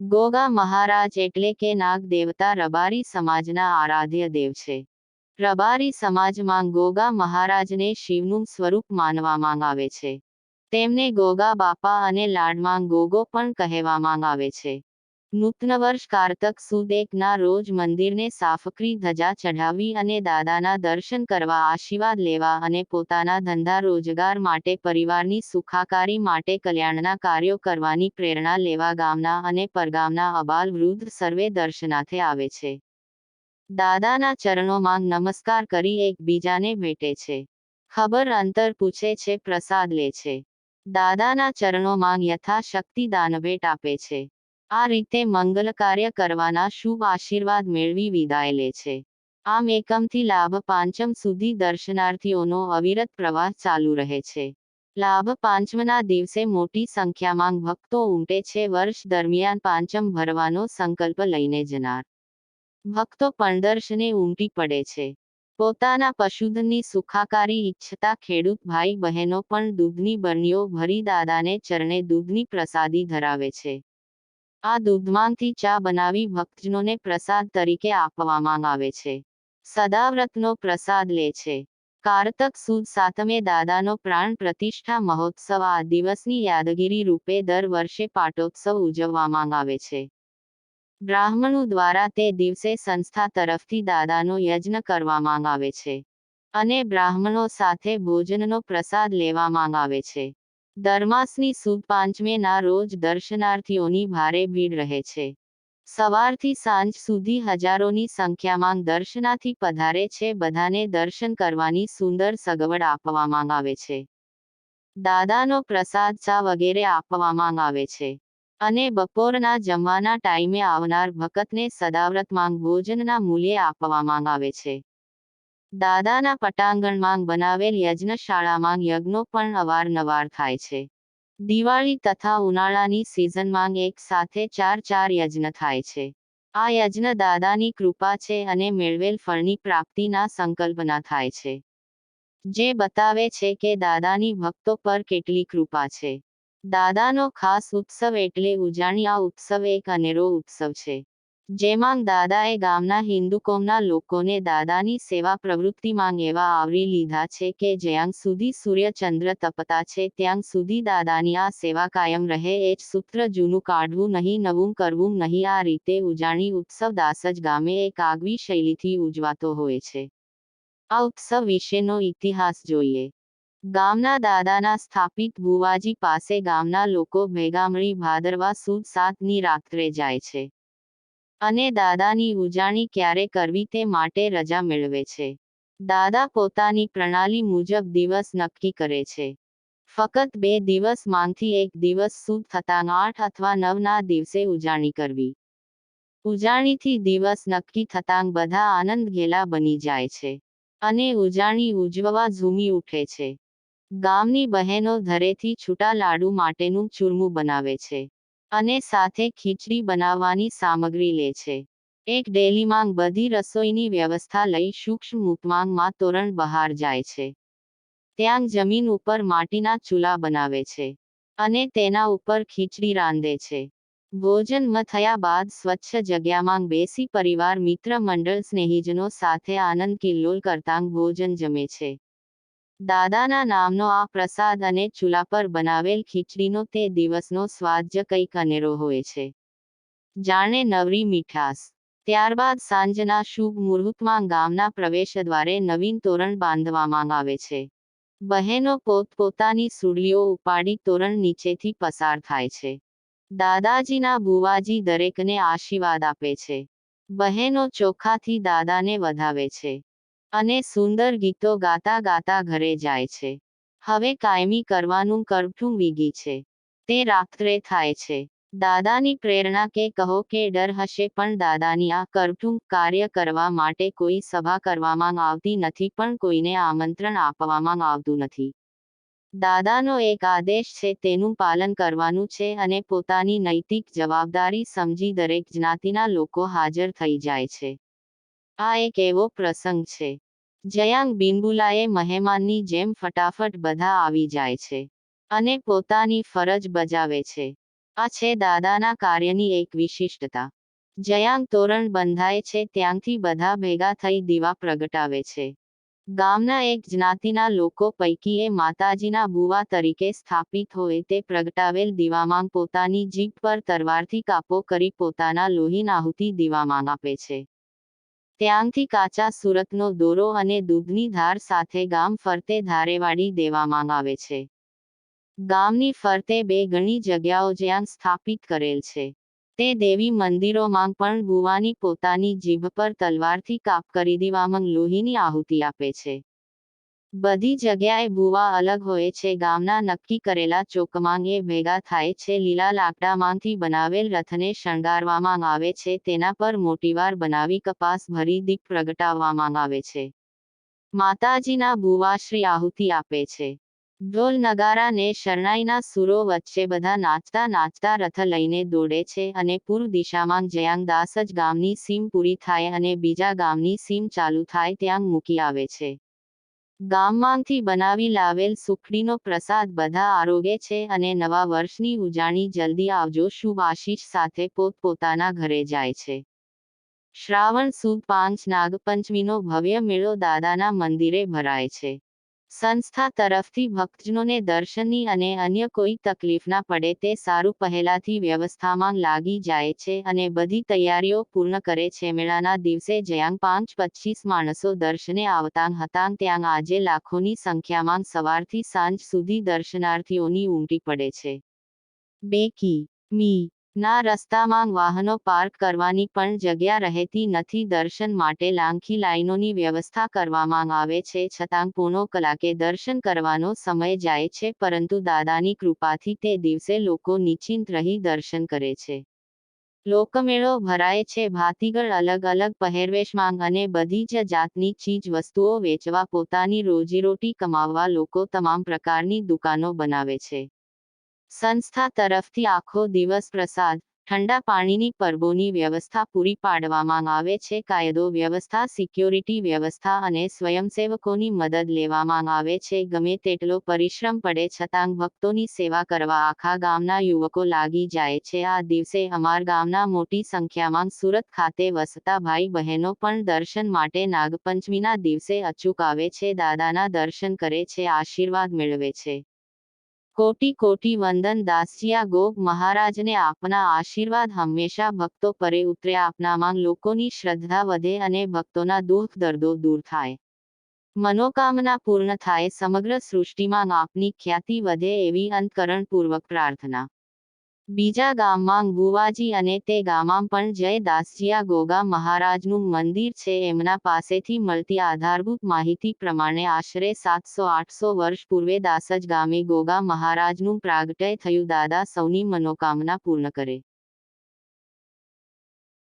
ગોગા મહારાજ એટલે કે નાગ દેવતા રબારી સમાજના આરાધ્ય દેવ છે. રબારી સમાજમાં ગોગા મહારાજને શિવનું સ્વરૂપ માનવામાં આવે છે. તેમને ગોગા બાપા અને લાડમાં ગોગો પણ કહેવામાં આવે છે. નૂતન વર્ષ કારતક સુદ એકના રોજ મંદિરને સાફકરી ધજા ચઢાવી અને દાદાના દર્શન કરવા આશીર્વાદ લેવા અને પોતાના ધંધા રોજગાર માટે પરિવારની સુખાકારી માટે કલ્યાણના કાર્યો કરવાની પ્રેરણા લેવા ગામના અને પરગામના અબાલ વૃદ્ધ સર્વે દર્શનાથે આવે છે. દાદાના ચરણોમાં નમસ્કાર કરી એકબીજાને ભેટે છે. ખબર અંતર પૂછે છે, પ્રસાદ લે છે. દાદાના ચરણોમાં યથાશક્તિ દાનભેટ આપે છે. આ રીતે મંગલ કાર્ય કરવાના શુભ આશીર્વાદ મેળવી વિદાય લે છે. આમ એકમથી લાભ પાંચમ સુધી દર્શનાર્થીઓનો અવિરત પ્રવાસ ચાલુ રહે છે. લાભ પાંચમના દિવસે મોટી સંખ્યામાં ભક્તો ઉમટે છે. વર્ષ દરમિયાન પાંચમ ભરવાનો સંકલ્પ લઈને જનાર. ભક્તો પણ દર્શને ઉમટી પડે છે. પોતાના પશુધનની સુખાકારી ઈચ્છતા ખેડૂત ભાઈ બહેનો પણ દૂધની બરણીઓ ભરી દાદાને ચરણે દૂધની પ્રસાદી ધરાવે છે. આ દૂધમાંથી ચા બનાવી ભક્તજનોને પ્રસાદ તરીકે આપવામાં આવે છે. સદાવ્રતનો પ્રસાદ લે છે. કારતક સુદ સાતમે દાદાનો પ્રાણ પ્રતિષ્ઠા મહોત્સવ આ દિવસની યાદગીરી રૂપે દર વર્ષે પાટોત્સવ ઉજવવામાં આવે છે. બ્રાહ્મણો દ્વારા તે દિવસે સંસ્થા તરફથી દાદાનો યજ્ઞ કરવામાં આવે છે. અને બ્રાહ્મણો સાથે ભોજનનો પ્રસાદ લેવામાં આવે છે. દરમાસની સુદ પાંચમે ના રોજ દર્શનાર્થીઓની ભારે ભીડ રહે છે. સવારથી સાંજ સુધી હજારોની સંખ્યામાં દર્શનાથી પધારે છે. બધાને દર્શન કરવાની સુંદર સગવડ આપવામાં આવે છે. દાદાનો પ્રસાદ ચા વગેરે આપવામાં આવે છે. અને બપોરના જમવાના ટાઈમે આવનાર ભક્તને સદાવ્રતમાં ભોજનના મૂલ્યે આપવામાં આવે છે. દાદાના પટાંગણમાં બનાવેલ યજ્ઞશાળામાં યજ્ઞો પણ અવારનવાર થાય છે. દિવાળી તથા ઉનાળાની સિઝનમાં એક સાથે ચાર ચાર યજ્ઞ થાય છે. આ યજ્ઞ દાદાની કૃપા છે અને મેળવેલ ફળની પ્રાપ્તિના સંકલ્પના થાય છે. જે બતાવે છે કે દાદાની ભક્તો પર કેટલી કૃપા છે. દાદાનો ખાસ ઉત્સવ એટલે ઉજાણી આ ઉત્સવ એક અનેરો ઉત્સવ છે. જેમાં દાદાએ ગામના હિન્દુ કોમના લોકોને દાદાની સેવા પ્રવૃત્તિમાં એવા આવરી લીધા છે કે જ્યાં સુધી સૂર્યચંદ્ર તપતા છે ત્યાં સુધી દાદાની આ સેવા કાયમ રહે એ જ સૂત્ર જૂનું કાઢવું નહીં, નવું કરવું નહીં, આ રીતે ઉજાણી ઉત્સવ દાસજ ગામે એક આગવી શૈલીથી ઉજવાતો હોય છે. આ ઉત્સવ વિશેનો ઇતિહાસ જોઈએ. ગામના દાદાના સ્થાપિત ભુવાજી પાસે ગામના લોકો ભેગામણી ભાદરવા સુદ સાતની રાત્રે જાય છે. અને દાદાની ઉજાણી ક્યારે કરવી તે માટે રજા મેળવે છે. દાદા પોતાની પ્રણાલી મુજબ દિવસ નક્કી કરે છે. ફક્ત બે દિવસમાંથી એક દિવસ સુદ થતાં આઠ અથવા નવના દિવસે ઉજાણી કરવી. ઉજાણીથી દિવસ નક્કી થતાં બધા આનંદ ઘેલા બની જાય છે. અને ઉજાણી ઉજવવા ઝૂમી ઉઠે છે. ગામની બહેનો ધરેથી છૂટા લાડુ માટેનું ચૂરમું બનાવે છે. અને સાથે ખીચડી બનાવવાની સામગ્રી લે છે. એક ડેલીમાંગ બધી રસોઈની વ્યવસ્થા લઈ સૂક્ષ્મ ઉપમાંગમાં તોરણ બહાર જાય છે. ત્યાં જમીન ઉપર માટીના ચૂલા બનાવે છે અને તેના ઉપર ખીચડી રાંધે છે. ભોજન મ થયા બાદ સ્વચ્છ જગ્યામાં બેસી પરિવાર મિત્ર મંડળ સ્નેહીજનો સાથે આનંદ કિલ્લોલ કરતાં ભોજન જમે છે. દાદાના નામનો આ પ્રસાદ અને ચૂલા પર બનાવેલ ખીચડીનો તે દિવસનો સ્વાદ જ કંઈક અનેરો હોય છે. જાણે નવરી મીઠાસ ત્યારબાદ સાંજના શુભ મુહૂર્તમાં ગામના પ્રવેશ દ્વારે નવીન તોરણ બાંધવામાં આવે છે. બહેનો પોતપોતાની સુડલીઓ ઉપાડી તોરણ નીચેથી પસાર થાય છે. દાદાજીના બુવાજી દરેકને આશીર્વાદ આપે છે. બહેનો ચોખાથી દાદાને વધાવે છે. અને સુંદર ગીતો ગાતા ગાતા ઘરે જાય છે. હવે કાયમી કરવાનું કરઠું વીગી છે. તે રાત્રે થાય છે. દાદાની પ્રેરણા કે કહો કે ડર હશે પણ દાદાની આ કરઠું કાર્ય કરવા માટે કોઈ સભા કરવામાં આવતી નથી પણ કોઈને આમંત્રણ આપવામાં આવતું નથી. દાદાનો એક આદેશ છે તેનું પાલન કરવાનું છે અને પોતાની નૈતિક જવાબદારી સમજી દરેક જ્ઞાતિના લોકો હાજર થઈ જાય છે. આ એક એવો પ્રસંગ છે જયાંગ બિનબુલાએ મહેમાનની જેમ ફટાફટ બધા આવી જાય છે અને પોતાની ફરજ બજાવે છે. આ છે દાદાના કાર્યની એક વિશિષ્ટતા. જયાંગ તોરણ બંધાય છે ત્યાંથી બધા ભેગા થઈ દીવા પ્રગટાવે છે. ગામના એક જ્ઞાતિના લોકો પૈકીએ માતાજીના બુવા તરીકે સ્થાપિત હોય તે પ્રગટાવેલ દીવામાં પોતાની જીભ પર તરવારથી કાપો કરી પોતાના લોહીન આહુતિ દીવામાં આપે છે. ત્યાંથી કાચા સુરતનો દોરો અને દૂધની ધાર સાથે ગામ ફરતે ધારેવાડી દેવામાં આવે છે. ગામની ફરતે બે ઘણી જગ્યાઓ જ્યાં સ્થાપિત કરેલ છે. તે દેવી મંદિરોમાં પણ ભુવાની પોતાની જીભ પર તલવારથી કાપ કરી દેવામાં લોહીની આહુતિ આપે છે. બધી જગ્યાએ ભુવા અલગ હોય છે. ગામના નક્કી કરેલા ચોકમાં એ ભેગા થાય છે. લીલા લાકડામાંથી બનાવેલ રથને શણગારવામાં આવે છે. તેના પર મોટીવાર બનાવી કપાસ ભરી દીપ પ્રગટાવવામાં આવે છે. માતાજીના ભુવાશ્રી આહુતિ આપે છે. ઢોલ નગારા ને શરણાઈના સુરો વચ્ચે બધા નાચતા નાચતા રથ લઈને દોડે છે અને પૂર્વ દિશામાં જયાંગદાસ જ ગામની સીમ પૂરી થાય અને બીજા ગામની સીમ ચાલુ થાય ત્યાં મૂકી આવે છે. ગામમાંથી બનાવી લાવેલ સુખડીનો પ્રસાદ બધા આરોગે છે અને નવા વર્ષની ઉજાણી જલ્દી આવજો શુભ આશીષ સાથે પોતપોતાના ઘરે જાય છે. શ્રાવણ સુદ પાંચ નાગપંચમીનો ભવ્ય મેળો દાદાના મંદિરે ભરાય છે. સંસ્થા તરફથી ભક્તજનોને દર્શનની અને અન્ય કોઈ તકલીફ ના પડે તે સારું પહેલાથી વ્યવસ્થામાં લાગી જાય છે અને બધી તૈયારીઓ પૂર્ણ કરે છે. મેળાના દિવસે જ્યાં પાંચ પચીસ માણસો દર્શને આવતાં હતા ત્યાં આજે લાખોની સંખ્યામાં સવારથી સાંજ સુધી દર્શનાર્થીઓની ઉમટી પડે છે. બેકી, મી ના રસ્તામાં વાહનો પાર્ક કરવાની પણ જગ્યા રહેતી નથી. દર્શન માટે લાંખી લાઈનોની વ્યવસ્થા કરવામાં આવે છે, છતાં પૂનો કલાકે દર્શન કરવાનો સમય જાય છે, પરંતુ દાદાની કૃપાથી તે દિવસે લોકો નિશ્ચિંત રહી દર્શન કરે છે. લોકમેળો ભરાય છે, ભાતીગળ અલગ અલગ પહેરવેશમાં અને બધી જ જાતની ચીજ વસ્તુઓ વેચવા, પોતાની રોજીરોટી કમાવવા લોકો તમામ પ્રકારની દુકાનો બનાવે છે. સંસ્થા તરફથી આખો દિવસ પ્રસાદ, ઠંડા પાણીની પરબોની વ્યવસ્થા પૂરી પાડવામાં આવે છે, કાયદો વ્યવસ્થા, સિક્યોરિટી વ્યવસ્થા અને સ્વયંસેવકોની મદદ લેવામાં આવે છે, ગમે તેટલો પરિશ્રમ પડે છતાં ભક્તોની સેવા કરવા આખા ગામના યુવકો લાગી જાય છે, આ દિવસે અમાર ગામના મોટી સંખ્યામાં સુરત ખાતે વસતા ભાઈ બહેનો પણ દર્શન માટે નાગપંચમીના દિવસે અચૂક આવે છે, દાદાના દર્શન કરે છે, આશીર્વાદ મેળવે છે. કોટી કોટી વંદન દાસિયા ગોગ મહારાજને આપના આશીર્વાદ હંમેશા ભક્તો પરે ઉતરે આપનામાં લોકોની શ્રદ્ધા વધે અને ભક્તોના દુઃખ દર્દો દૂર થાય. મનોકામના પૂર્ણ થાય, સમગ્ર સૃષ્ટિમાં આપની ખ્યાતિ વધે એવી અંતકરણપૂર્વક પ્રાર્થના. બીજા ગામમાં ગુવાજી અને તે ગામમાં પણ જય દાસજીયા ગોગા મહારાજનું મંદિર છે. એમના પાસેથી મળતી આધારભૂત માહિતી પ્રમાણે આશરે સાતસો, આઠસો વર્ષ પૂર્વે દાસજ ગામે ગોગા મહારાજનું પ્રાગટય થયું. દાદા સૌની મનોકામના પૂર્ણ કરે.